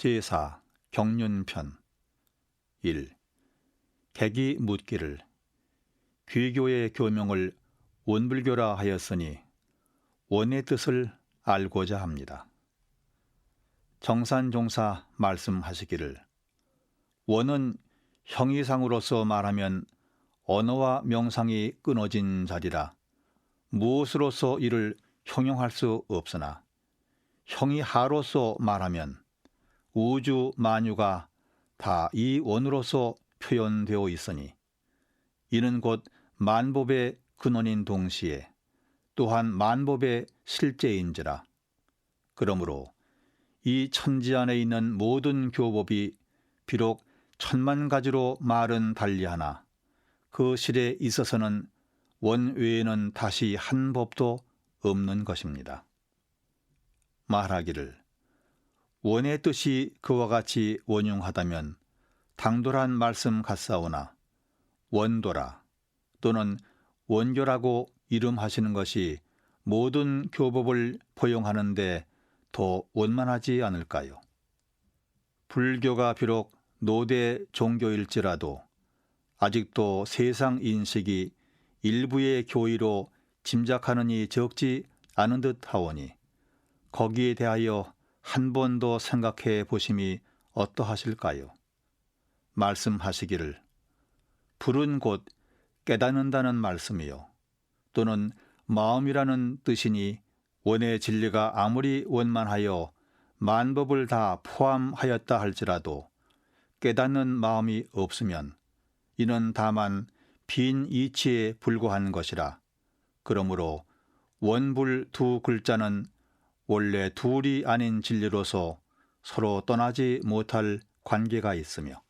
제4 경륜편 1. 객이 묻기를 귀교의 교명을 원불교라 하였으니 원의 뜻을 알고자 합니다. 정산종사 말씀하시기를 원은 형이상으로서 말하면 언어와 명상이 끊어진 자리라 무엇으로서 이를 형용할 수 없으나 형이 하로서 말하면 우주 만유가 다 이 원으로서 표현되어 있으니 이는 곧 만법의 근원인 동시에 또한 만법의 실제인지라 그러므로 이 천지 안에 있는 모든 교법이 비록 천만 가지로 말은 달리하나 그 실에 있어서는 원 외에는 다시 한 법도 없는 것입니다. 말하기를 원의 뜻이 그와 같이 원용하다면 당돌한 말씀 같사오나 원도라 또는 원교라고 이름하시는 것이 모든 교법을 포용하는데 더 원만하지 않을까요? 불교가 비록 노대 종교일지라도 아직도 세상 인식이 일부의 교의로 짐작하느니 적지 않은 듯 하오니 거기에 대하여 한 번 더 생각해 보심이 어떠하실까요? 말씀하시기를 불은 곧 깨닫는다는 말씀이요 또는 마음이라는 뜻이니 원의 진리가 아무리 원만하여 만법을 다 포함하였다 할지라도 깨닫는 마음이 없으면 이는 다만 빈 이치에 불과한 것이라. 그러므로 원불 두 글자는 원래 둘이 아닌 진리로서 서로 떠나지 못할 관계가 있으며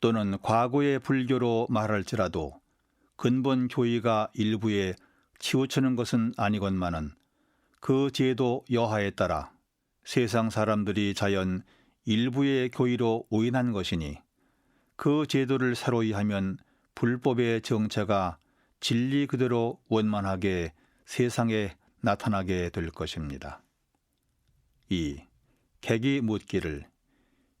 또는 과거의 불교로 말할지라도 근본 교의가 일부에 치우치는 것은 아니건만은 그 제도 여하에 따라 세상 사람들이 자연 일부의 교의로 오인한 것이니 그 제도를 새로이 하면 불법의 정체가 진리 그대로 원만하게 세상에 나타나게 될 것입니다. 2. 객이 묻기를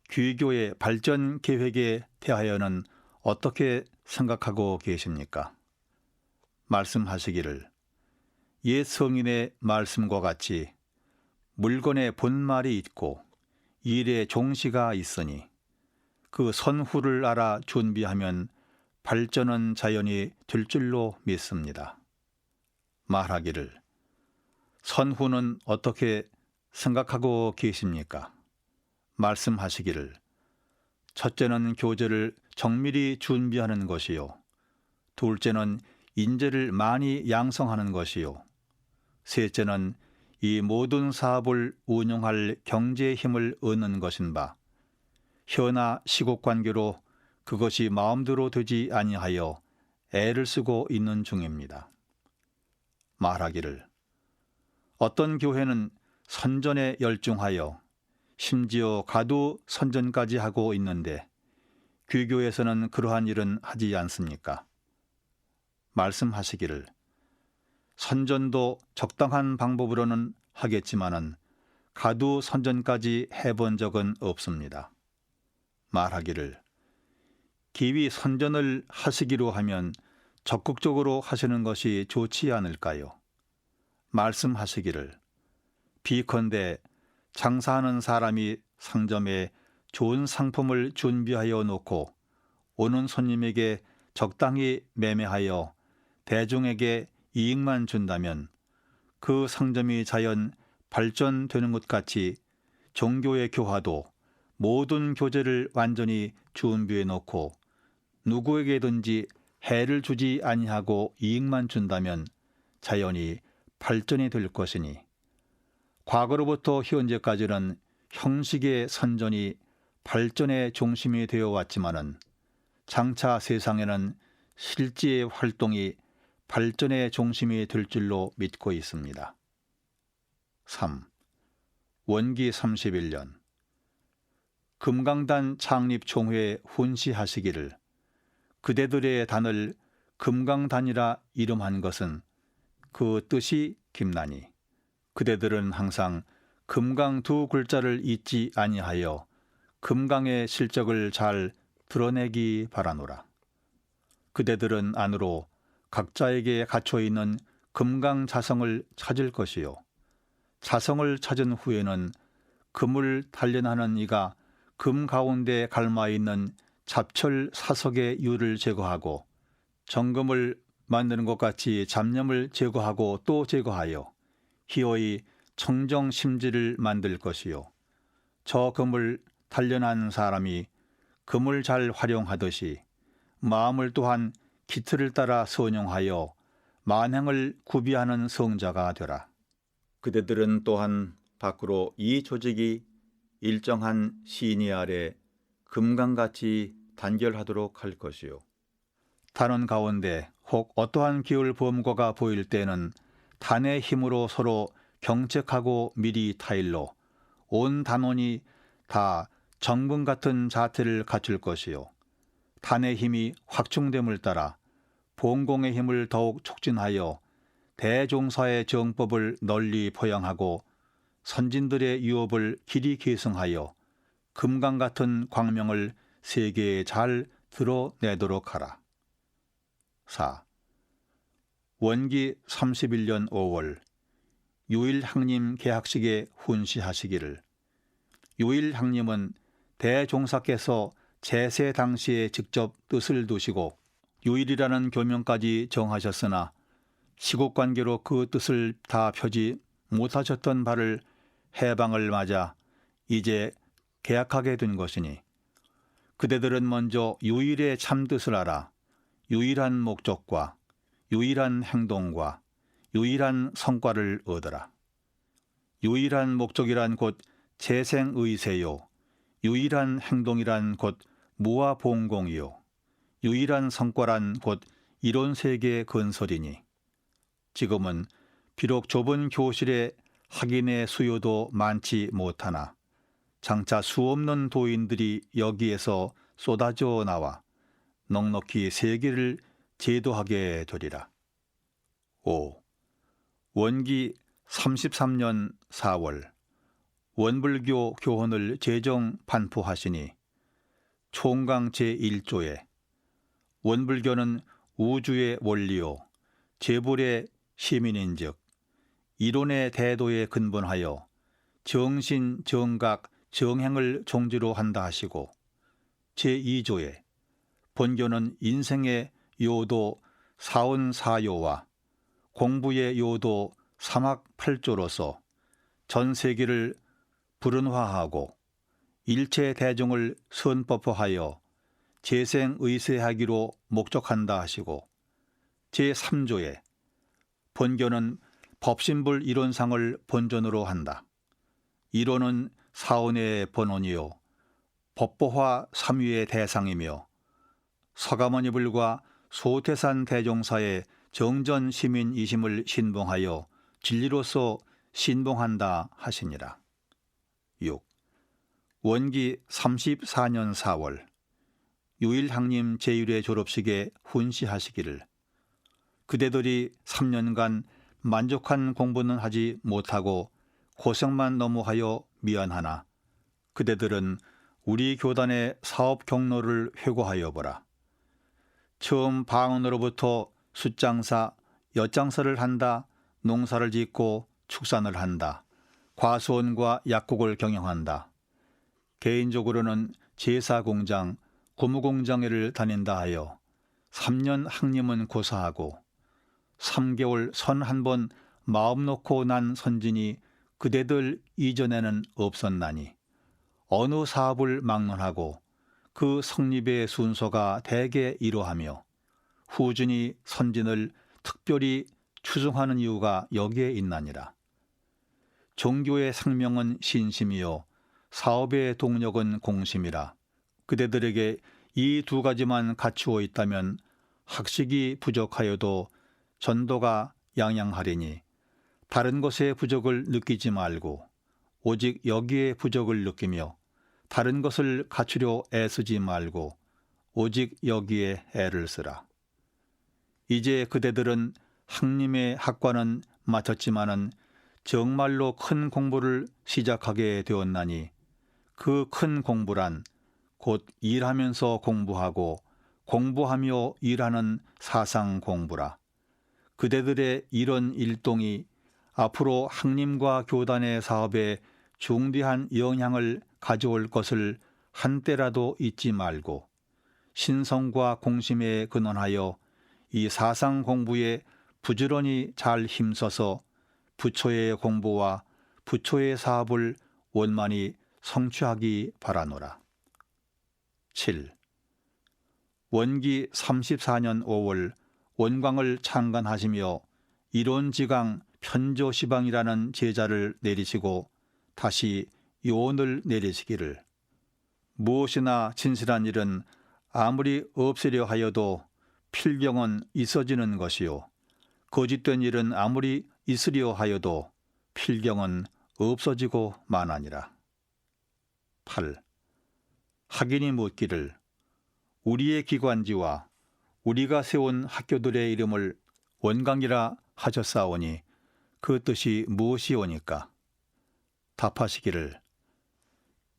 귀교의 발전 계획에 대하여는 어떻게 생각하고 계십니까? 말씀하시기를 옛 성인의 말씀과 같이 물건의 본말이 있고 일의 종시가 있으니 그 선후를 알아 준비하면 발전은 자연히 될 줄로 믿습니다. 말하기를 선후는 어떻게 생각하고 계십니까? 말씀하시기를 첫째는 교제를 정밀히 준비하는 것이요. 둘째는 인재를 많이 양성하는 것이요. 셋째는 이 모든 사업을 운영할 경제의 힘을 얻는 것인 바 현아 시국 관계로 그것이 마음대로 되지 아니하여 애를 쓰고 있는 중입니다. 말하기를 어떤 교회는 선전에 열중하여 심지어 가두 선전까지 하고 있는데 귀교에서는 그러한 일은 하지 않습니까? 말씀하시기를 선전도 적당한 방법으로는 하겠지만은 가두 선전까지 해본 적은 없습니다. 말하기를 기위 선전을 하시기로 하면 적극적으로 하시는 것이 좋지 않을까요? 말씀하시기를 비컨대 장사하는 사람이 상점에 좋은 상품을 준비하여 놓고 오는 손님에게 적당히 매매하여 대중에게 이익만 준다면 그 상점이 자연 발전되는 것 같이 종교의 교화도 모든 교제를 완전히 준비해 놓고 누구에게든지 해를 주지 아니하고 이익만 준다면 자연히 발전이 될 것이니 과거로부터 현재까지는 형식의 선전이 발전의 중심이 되어 왔지만은 장차 세상에는 실제의 활동이 발전의 중심이 될 줄로 믿고 있습니다. 3. 원기 31년 금강단 창립 총회 훈시하시기를 그대들의 단을 금강단이라 이름한 것은 그 뜻이 김나니 그대들은 항상 금강 두 글자를 잊지 아니하여 금강의 실적을 잘 드러내기 바라노라. 그대들은 안으로 각자에게 갇혀 있는 금강 자성을 찾을 것이요. 자성을 찾은 후에는 금을 단련하는 이가 금 가운데 갈마 있는 잡철 사석의 유를 제거하고 정금을 만드는 것 같이 잡념을 제거하고 또 제거하여 희어이 청정 심지를 만들 것이요. 저 금을 단련한 사람이 금을 잘 활용하듯이 마음을 또한 기틀을 따라 선용하여 만행을 구비하는 성자가 되라. 그대들은 또한 밖으로 이 조직이 일정한 시니 아래 금강같이 단결하도록 할 것이요. 단원 가운데 혹 어떠한 기울 범과가 보일 때는 단의 힘으로 서로 경책하고 미리 타일로 온 단원이 다 정금 같은 자태를 갖출 것이요. 단의 힘이 확충됨을 따라 봉공의 힘을 더욱 촉진하여 대종사의 정법을 널리 포양하고 선진들의 유업을 길이 계승하여 금강 같은 광명을 세계에 잘 드러내도록 하라. 4. 원기 31년 5월 유일향님 개학식에 훈시하시기를. 유일향님은 대종사께서 제세 당시에 직접 뜻을 두시고 유일이라는 교명까지 정하셨으나 시국 관계로 그 뜻을 다 펴지 못하셨던 바를 해방을 맞아 이제 계약하게 된 것이니 그대들은 먼저 유일의 참뜻을 알아 유일한 목적과 유일한 행동과 유일한 성과를 얻어라. 유일한 목적이란 곧 재생의세요. 유일한 행동이란 곧 무아봉공이요. 유일한 성과란 곧 이론세계 건설이니. 지금은 비록 좁은 교실에 학인의 수요도 많지 못하나 장차 수없는 도인들이 여기에서 쏟아져 나와 넉넉히 세계를 제도하게 되리라. 5. 원기 33년 4월 원불교 교훈을 제정 반포하시니 총강 제1조에 원불교는 우주의 원리요 제불의 시민인즉 이론의 대도에 근본하여 정신 정각 정행을 종지로 한다 하시고 제2조에 본교는 인생의 요도 사온사요와 공부의 요도 삼학팔조로서 전 세계를 불운화하고 일체 대중을 선법화하여 재생의세하기로 목적한다 하시고 제3조에 본교는 법신불 이론상을 본전으로 한다. 이론은 사원의 본원이요 법보화 삼위의 대상이며 서가모니 불과 소태산 대종사의 정전 시민 이심을 신봉하여 진리로서 신봉한다 하시니라. 6. 원기 34년 4월 유일항님 제율의 졸업식에 훈시하시기를 그대들이 3년간 만족한 공부는 하지 못하고 고생만 너무 하여 미안하나 그대들은 우리 교단의 사업 경로를 회고하여 보라. 처음 방언으로부터 숫장사, 엿장사를 한다, 농사를 짓고 축산을 한다, 과수원과 약국을 경영한다. 개인적으로는 제사공장, 고무공장회를 다닌다 하여 3년 학님은 고사하고 3개월 선 한 번 마음 놓고 난 선진이 그대들 이전에는 없었나니 어느 사업을 막론하고 그 성립의 순서가 대개 이러하며 후준이 선진을 특별히 추종하는 이유가 여기에 있나니라. 종교의 생명은 신심이요 사업의 동력은 공심이라. 그대들에게 이 두 가지만 갖추어 있다면 학식이 부족하여도 전도가 양양하리니 다른 것의 부족을 느끼지 말고 오직 여기에 부족을 느끼며 다른 것을 갖추려 애쓰지 말고 오직 여기에 애를 쓰라. 이제 그대들은 학님의 학과는 마쳤지만은 정말로 큰 공부를 시작하게 되었나니 그 큰 공부란 곧 일하면서 공부하고 공부하며 일하는 사상 공부라. 그대들의 이런 일동이 앞으로 학림과 교단의 사업에 중대한 영향을 가져올 것을 한때라도 잊지 말고 신성과 공심에 근원하여 이 사상 공부에 부지런히 잘 힘써서 부처의 공부와 부처의 사업을 원만히 성취하기 바라노라. 7. 원기 34년 5월 원광을 창간하시며 이론지강 편조시방이라는 제자를 내리시고 다시 요원을 내리시기를 무엇이나 진실한 일은 아무리 없으려 하여도 필경은 있어지는 것이요 거짓된 일은 아무리 있으려 하여도 필경은 없어지고 마나니라. 8. 학인이 묻기를 우리의 기관지와 우리가 세운 학교들의 이름을 원강이라 하셨사오니 그 뜻이 무엇이오니까? 답하시기를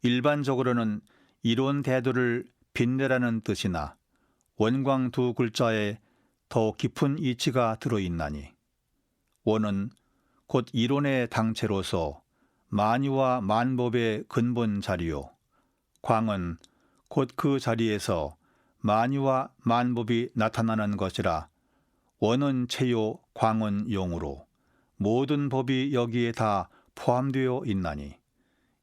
일반적으로는 이론 대도를 빛내라는 뜻이나 원광 두 글자에 더 깊은 이치가 들어있나니 원은 곧 이론의 당체로서 만유와 만법의 근본 자리요 광은 곧 그 자리에서 만유와 만법이 나타나는 것이라 원은 체요 광은 용으로 모든 법이 여기에 다 포함되어 있나니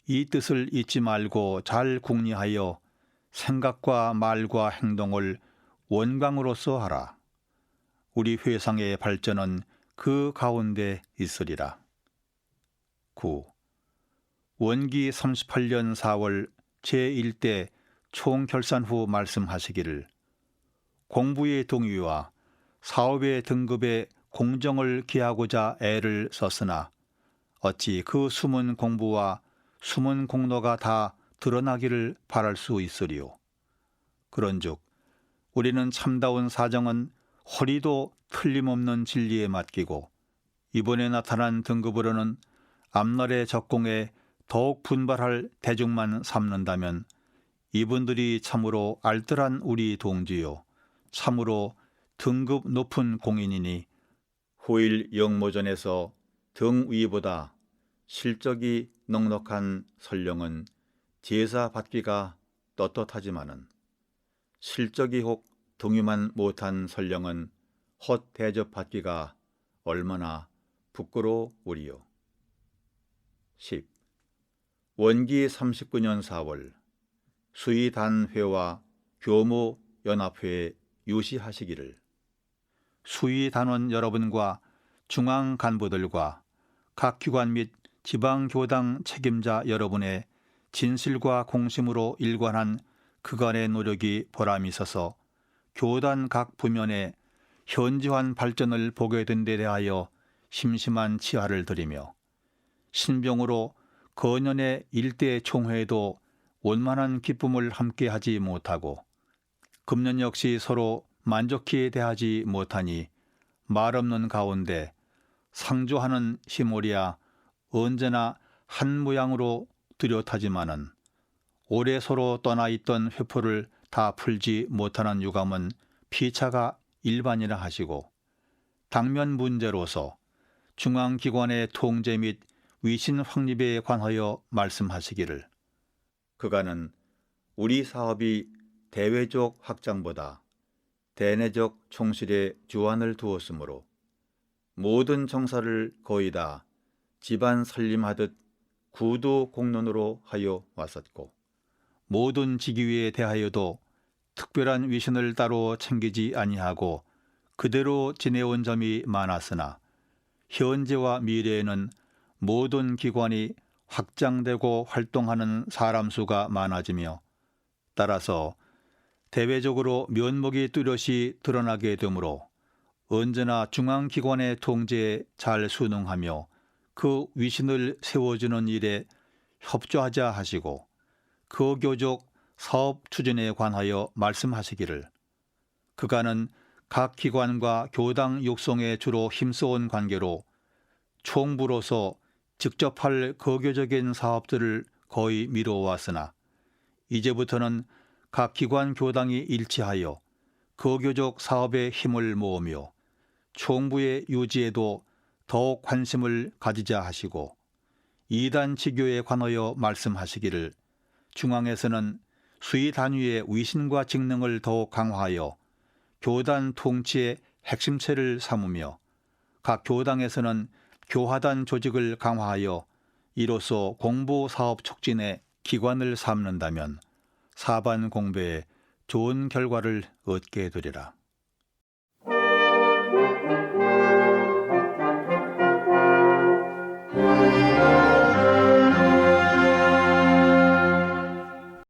이 뜻을 잊지 말고 잘 궁리하여 생각과 말과 행동을 원광으로서 하라. 우리 회상의 발전은 그 가운데 있으리라. 9. 원기 38년 4월 제1대 총결산 후 말씀하시기를 공부의 동의와 사업의 등급에 공정을 기하고자 애를 썼으나 어찌 그 숨은 공부와 숨은 공로가 다 드러나기를 바랄 수 있으리요. 그런즉 우리는 참다운 사정은 허리도 틀림없는 진리에 맡기고 이번에 나타난 등급으로는 앞날의 적공에 더욱 분발할 대중만 삼는다면 이분들이 참으로 알뜰한 우리 동지요 참으로 등급 높은 공인이니 후일 영모전에서 등 위보다 실적이 넉넉한 설령은 제사 받기가 떳떳하지만은 실적이 혹 동의만 못한 설령은 헛 대접 받기가 얼마나 부끄러우리요. 10. 원기 39년 4월 수의단회와 교무연합회에 유시하시기를 수의단원 여러분과 중앙 간부들과 각 기관 및 지방교당 책임자 여러분의 진실과 공심으로 일관한 그간의 노력이 보람이 있어서 교단 각 부면에 현지환 발전을 보게 된 데 대하여 심심한 치하를 드리며 신병으로 거년의 일대 총회에도 원만한 기쁨을 함께 하지 못하고 금년 역시 서로 만족히 대하지 못하니 말 없는 가운데 상조하는 시몰이야 언제나 한 모양으로 뚜렷하지만은 오래 서로 떠나 있던 회포를 다 풀지 못하는 유감은 피차가 일반이라 하시고 당면 문제로서 중앙기관의 통제 및 위신 확립에 관하여 말씀하시기를. 그가는 우리 사업이 대외적 확장보다 대내적 총실에 주안을 두었으므로 모든 정사를 거의 다 집안 살림하듯 구도 공론으로 하여 왔었고 모든 직위에 대하여도 특별한 위신을 따로 챙기지 아니하고 그대로 지내온 점이 많았으나 현재와 미래에는 모든 기관이 확장되고 활동하는 사람 수가 많아지며 따라서 대외적으로 면목이 뚜렷이 드러나게 되므로 언제나 중앙기관의 통제에 잘 순응하며 그 위신을 세워주는 일에 협조하자 하시고 그 교적 사업 추진에 관하여 말씀하시기를 그가는 각 기관과 교당 육성에 주로 힘써온 관계로 총부로서 직접 할 거교적인 사업들을 거의 미뤄왔으나 이제부터는 각 기관 교당이 일치하여 거교적 사업에 힘을 모으며 총부의 유지에도 더욱 관심을 가지자 하시고 이단 지교에 관하여 말씀하시기를 중앙에서는 수의 단위의 위신과 직능을 더욱 강화하여 교단 통치의 핵심체를 삼으며 각 교당에서는 교화단 조직을 강화하여 이로써 공부 사업 촉진의 기관을 삼는다면 사반 공배에 좋은 결과를 얻게 되리라.